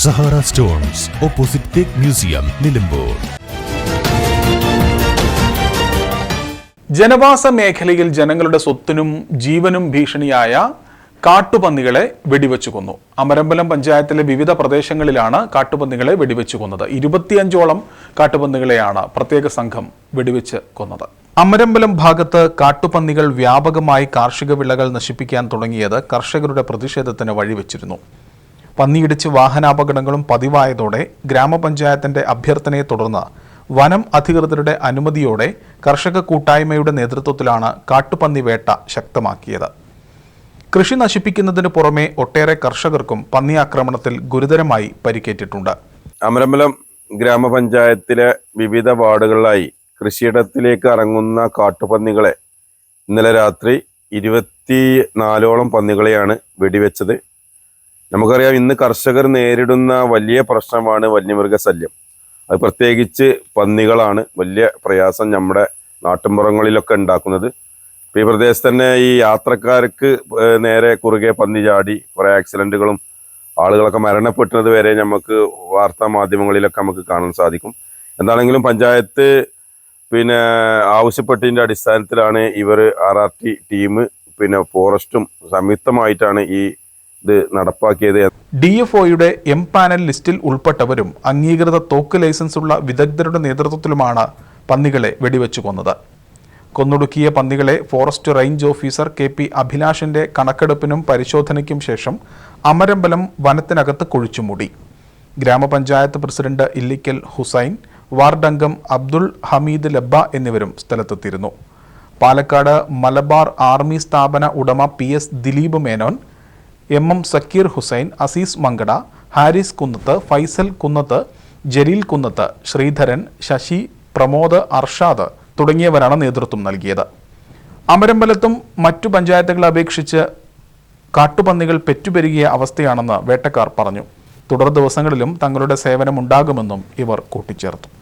Sahara stones opposite teak museum Nilambur. ജനവാസ മേഖലയിൽ ജനങ്ങളുടെ സ്വത്തിനും ജീവനും ഭീഷണിയായ കാട്ടുപന്നികളെ വെടിവെച്ചു കൊന്നു. അമരമ്പലം പഞ്ചായത്തിലെ വിവിധ പ്രദേശങ്ങളിലാണ് കാട്ടുപന്നികളെ വെടിവെച്ചു കൊന്നത്. ഇരുപത്തിയഞ്ചോളം കാട്ടുപന്നികളെയാണ് പ്രത്യേക സംഘം വെടിവെച്ച് കൊന്നത്. അമരമ്പലം ഭാഗത്ത് കാട്ടുപന്നികൾ വ്യാപകമായി കാർഷിക വിളകൾ നശിപ്പിക്കാൻ തുടങ്ങിയത് കർഷകരുടെ പ്രതിഷേധത്തിന് വഴിവെച്ചിരുന്നു. പന്നിയിടിച്ച് വാഹനാപകടങ്ങളും പതിവായതോടെ ഗ്രാമപഞ്ചായത്തിന്റെ അഭ്യർത്ഥനയെ തുടർന്ന് വനം അധികൃതരുടെ അനുമതിയോടെ കർഷക കൂട്ടായ്മയുടെ നേതൃത്വത്തിലാണ് കാട്ടുപന്നി വേട്ട ശക്തമാക്കിയത്. കൃഷി നശിപ്പിക്കുന്നതിന് പുറമെ ഒട്ടേറെ കർഷകർക്കും പന്നി ആക്രമണത്തിൽ ഗുരുതരമായി പരിക്കേറ്റിട്ടുണ്ട്. അമരമ്പലം ഗ്രാമപഞ്ചായത്തിലെ വിവിധ വാർഡുകളിലായി കൃഷിയിടത്തിലേക്ക് ഇറങ്ങുന്ന കാട്ടുപന്നികളെ ഇന്നലെ രാത്രി ഇരുപത്തി നാലോളം പന്നികളെയാണ് വെടിവെച്ചത്. നമുക്കറിയാം ഇന്ന് കർഷകർ നേരിടുന്ന വലിയ പ്രശ്നമാണ് വന്യമൃഗ വന്യമൃഗശല്യം. അത് പ്രത്യേകിച്ച് പന്നികളാണ് വലിയ പ്രയാസം നമ്മുടെ നാട്ടിൻപുറങ്ങളിലൊക്കെ ഉണ്ടാക്കുന്നത്. ഇപ്പം ഈ പ്രദേശത്ത് തന്നെ ഈ യാത്രക്കാർക്ക് നേരെ കുറുകെ പന്നി ചാടി കുറേ ആക്സിഡന്റുകളും ആളുകളൊക്കെ മരണപ്പെടുന്നത് വരെ നമുക്ക് വാർത്താ മാധ്യമങ്ങളിലൊക്കെ നമുക്ക് കാണാൻ സാധിക്കും. എന്താണെങ്കിലും പഞ്ചായത്ത് പിന്നെ ആവശ്യപ്പെട്ടതിന്റെ അടിസ്ഥാനത്തിലാണ് ഇവർ ആർ ആർ ടി ടീം പിന്നെ ഫോറസ്റ്റും സംയുക്തമായിട്ടാണ് ഈ ഇത് നടപ്പാക്കിയത് ഡി എഫ് ഒയുടെ എം പാനൽ ലിസ്റ്റിൽ ഉൾപ്പെട്ടവരും അംഗീകൃത തോക്ക് ലൈസൻസ് ഉള്ള വിദഗ്ധരുടെ നേതൃത്വത്തിലുമാണ് പന്നികളെ വെടിവെച്ചു കൊന്നത്. കൊന്നൊടുക്കിയ പന്നികളെ forest range officer K P അഭിലാഷിന്റെ കണക്കെടുപ്പിനും പരിശോധനയ്ക്കും ശേഷം അമരമ്പലം വനത്തിനകത്ത് കുഴിച്ചുമൂടി. ഗ്രാമപഞ്ചായത്ത് പ്രസിഡന്റ് ഇല്ലിക്കൽ ഹുസൈൻ വാർഡ് അംഗം അബ്ദുൾ ഹമീദ് ലബ്ബ എന്നിവരും സ്ഥലത്തെത്തിയിരുന്നു. പാലക്കാട് മലബാർ ആർമി സ്ഥാപന ഉടമ P S Dileep Menon M M Zakir Hussain Azeez Mankada Haris Kunnath Faisal Kunnath Jaleel Kunnath Sreedharan Sasi Pramod Arshad തുടങ്ങിയവരാണ് നേതൃത്വം നൽകിയത്. അമരമ്പലത്തും മറ്റു പഞ്ചായത്തുകളെ അപേക്ഷിച്ച് കാട്ടുപന്നികൾ പെറ്റുപെരുകിയ അവസ്ഥയാണെന്ന് വേട്ടക്കാർ പറഞ്ഞു. തുടർ ദിവസങ്ങളിലും തങ്ങളുടെ സേവനം ഉണ്ടാകുമെന്നും ഇവർ കൂട്ടിച്ചേർത്തു.